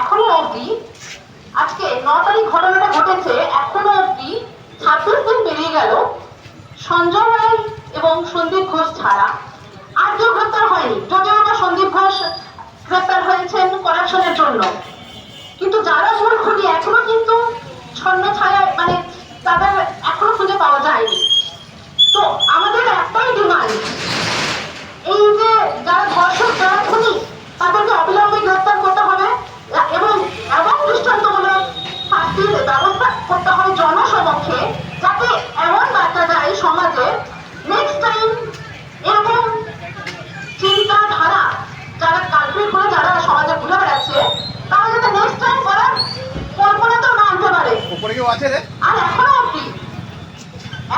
এখনও অবধি, আজকে ন তারিখ ঘটনাটা ঘটেছে, এখনও অবধি ছাব্বিশ দিন পেরিয়ে গেল, সঞ্জয় রায় এবং সন্দীপ ঘোষ ছাড়া আর কেউ গ্রেপ্তার হয়নি। যদিও বা সন্দীপ ঘোষ গ্রেপ্তার হয়েছেন করাপশনের জন্য। কিন্তু যারা মূল খুনি, এখনও কিন্তু ছন্ন ছায়া মানে তাদের এখনও খুঁজে পাওয়া যায়নি। তো আমাদের একটাই ডিমান্ড এই যে যারা ধর্ষক যারা খুনি তাদেরকে অবিলম্বে গ্রেপ্তার করতে হবে। এবং এবং দৃষ্টান্তমূলক শাস্তির ব্যবস্থা করতে হবে জনসমক্ষে যাতে এমন বার্তা যায় সমাজে নেক্সট টাইম এরকম চিন্তাধারা যারা কালপিট করে যারা সমাজে ঘুরে বেড়াচ্ছে তারা যাতে নেক্সট টাইম করার কল্পনাতেও না আনতে পারে। আছে আর এখনও অব্দি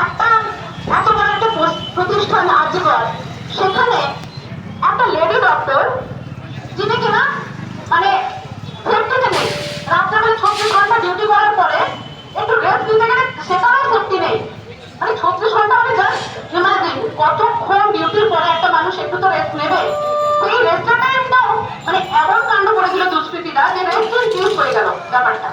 একটা এত বড় একটা প্রতিষ্ঠান আর্যকর সেখানে একটা লেডি ডক্টর যিনি কিনা মানে সেফটিতে নেই রাত্রেবেলা ছত্রিশ ঘণ্টা ডিউটি করার পরে, একটু রেস্ট নিতে সেটাও সেফটি নেই। মানে ছত্রিশ ঘণ্টা মানে জাস্ট ইমাজিন কতক্ষণ ডিউটির পরে একটা মানুষ একটু তো রেস্ট নেবে এই রেস্টের টাইমটাও মানে এমন কাণ্ড করেছিল দুষ্কৃতীরা যে রেস্ট ইউজ হয়ে গেল ব্যাপারটা।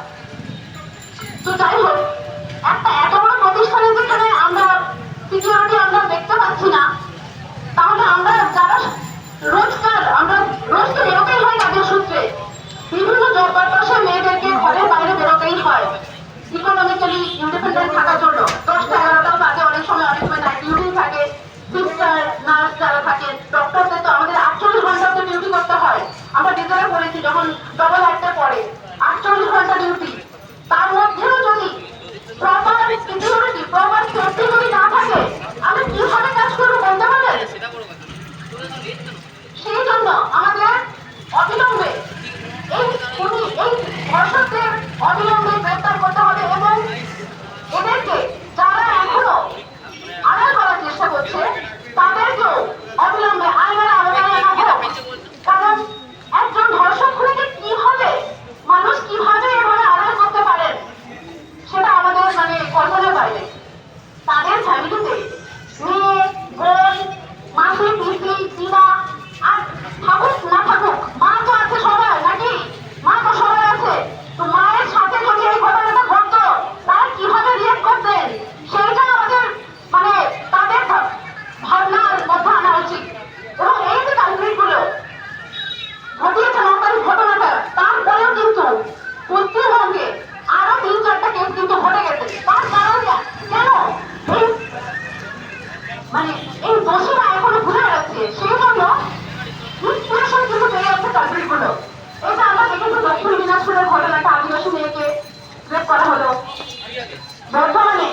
ধর্ষকদের অবিলম্বে బ్రహ్మని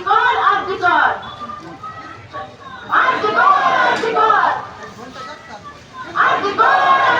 আর্জিকর আর্জিকর। আর্জিকর আর্জিকর। আর্জিকর